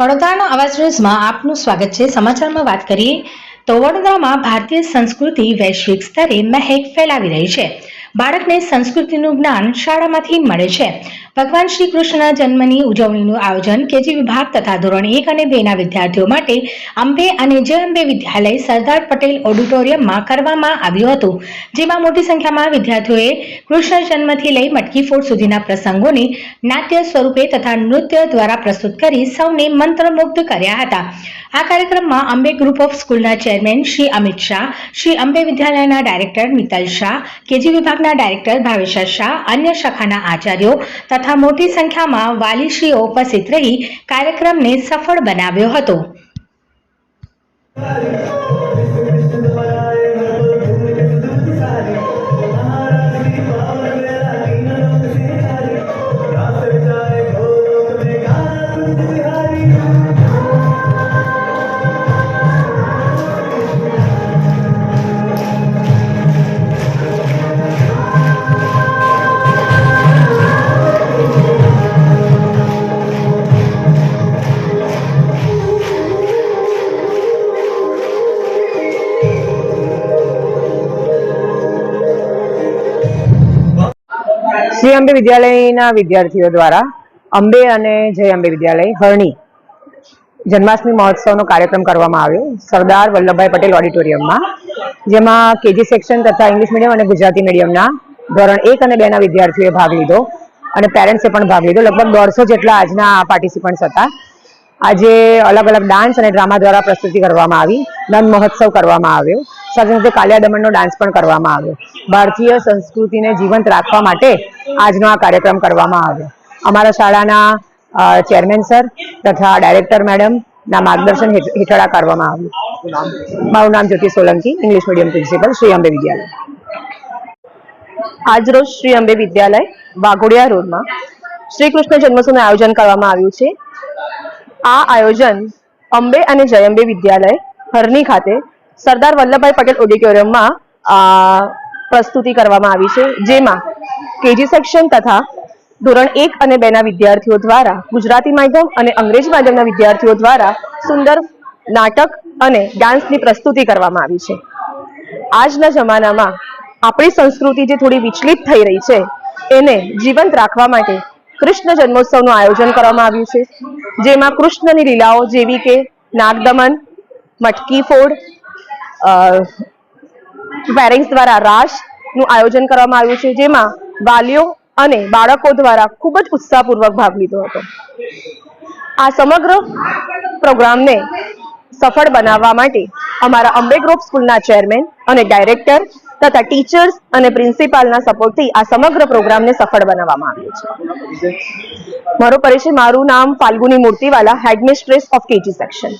વડોદરાનો અવાજ ન્યૂઝમાં આપનું સ્વાગત છે. સમાચારમાં વાત કરીએ તો વડોદરામાં ભારતીય સંસ્કૃતિ વૈશ્વિક સ્તરે મહેક ફેલાવી રહી છે. બાળકને સંસ્કૃતિનું જ્ઞાન શાળામાંથી મળે છે. ભગવાન શ્રી કૃષ્ણના જન્મની ઉજવણીનું આયોજન કેજી વિભાગ તથા ધોરણ એક અને બે ના વિદ્યાર્થીઓ માટે અંબે અને જય અંબે વિદ્યાલય સરદાર પટેલ ઓડિટોરિયમમાં કરવામાં આવ્યું હતું, જેમાં મોટી સંખ્યામાં વિદ્યાર્થીઓએ કૃષ્ણ જન્મથી લઈ મટકી ફોડ સુધીના પ્રસંગોને નાટ્ય સ્વરૂપે તથા નૃત્ય દ્વારા પ્રસ્તુત કરી સૌને મંત્રમુગ્ધ કર્યા હતા. આ કાર્યક્રમમાં અંબે ગ્રુપ ઓફ સ્કૂલના ચેરમેન શ્રી અમિત શાહ, શ્રી અંબે વિદ્યાલયના ડાયરેક્ટર મિતલ શાહ, કેજી વિભાગના ડાયરેક્ટર ભાવેશર શાહ, અન્ય શાખાના આચાર્યો તથા મોટી સંખ્યામાં વાલીશ્રીઓ ઉપસ્થિત રહી કાર્યક્રમને સફળ બનાવ્યો હતો. શ્રી અંબે વિદ્યાલયના વિદ્યાર્થીઓ દ્વારા અંબે અને જય અંબે વિદ્યાલય હરણી જન્માષ્ટમી મહોત્સવનો કાર્યક્રમ કરવામાં આવ્યો. સરદાર વલ્લભભાઈ પટેલ ઓડિટોરિયમમાં, જેમાં કેજી સેક્શન તથા ઇંગ્લિશ મીડિયમ અને ગુજરાતી મીડિયમના ધોરણ એક અને બેના વિદ્યાર્થીઓએ ભાગ લીધો અને પેરેન્ટ્સે પણ ભાગ લીધો. લગભગ દોઢસો જેટલા આજના પાર્ટિસિપન્ટ્સ હતા. આજે અલગ અલગ ડાન્સ અને ડ્રામા દ્વારા પ્રસ્તુતિ કરવામાં આવી. નંદ મહોત્સવ કરવામાં આવ્યો. સાથે સાથે કાલિયા દમણનો ડાન્સ પણ કરવામાં આવ્યો. ભારતીય સંસ્કૃતિને જીવંત રાખવા માટે આજનો આ કાર્યક્રમ કરવામાં આવ્યો. અમારા શાળાના ચેરમેન સર તથા ડાયરેક્ટર મેડમ ના માર્ગદર્શન હેઠળ આ કરવામાં આવ્યું. મારું નામ Jyoti Solanki English medium principal Shri Ambe Vidyalaya. આજરોજ શ્રી અંબે વિદ્યાલય, વાઘોડિયા રોડમાં શ્રી કૃષ્ણ જન્મોત્સવનું આયોજન કરવામાં આવ્યું છે. આ આયોજન અંબે અને જય અંબે વિદ્યાલય હરની ખાતે સરદાર વલ્લભભાઈ પટેલ ઓડિટોરિયમમાં પ્રસ્તુતિ કરવામાં આવી છે. જેમાં કેજી સેક્શન તથા ધોરણ એક અને બે ના વિદ્યાર્થીઓ દ્વારા, ગુજરાતી માધ્યમ અને અંગ્રેજી માધ્યમના વિદ્યાર્થીઓ દ્વારા સુંદર નાટક અને ડાન્સની પ્રસ્તુતિ કરવામાં આવી છે. આજના જમાનામાં આપણી સંસ્કૃતિ જે થોડી વિચલિત થઈ રહી છે, એને જીવંત રાખવા માટે કૃષ્ણ જન્મોત્સવનું આયોજન કરવામાં આવ્યું છે. જેમાં કૃષ્ણની લીલાઓ જેવી કે નાગદમન, મટકી ફોડ પેરેન્ટ્સ દ્વારા રાસનું આયોજન કરવામાં આવ્યું છે. જેમાં વાલીઓ અને બાળકો દ્વારા ખૂબ જ ઉત્સાહપૂર્વક ભાગ લીધો હતો. આ સમગ્ર પ્રોગ્રામને સફળ બનાવવા માટે અમારા અંબે ગ્રુપ સ્કૂલના ચેરમેન અને ડાયરેક્ટર તથા ટીચર્સ અને પ્રિન્સિપાલના સપોર્ટથી આ સમગ્ર પ્રોગ્રામને સફળ બનાવવામાં આવ્યો છે. મારો પરિચય, મારું નામ Falguni Murtiwala headmistress of KG section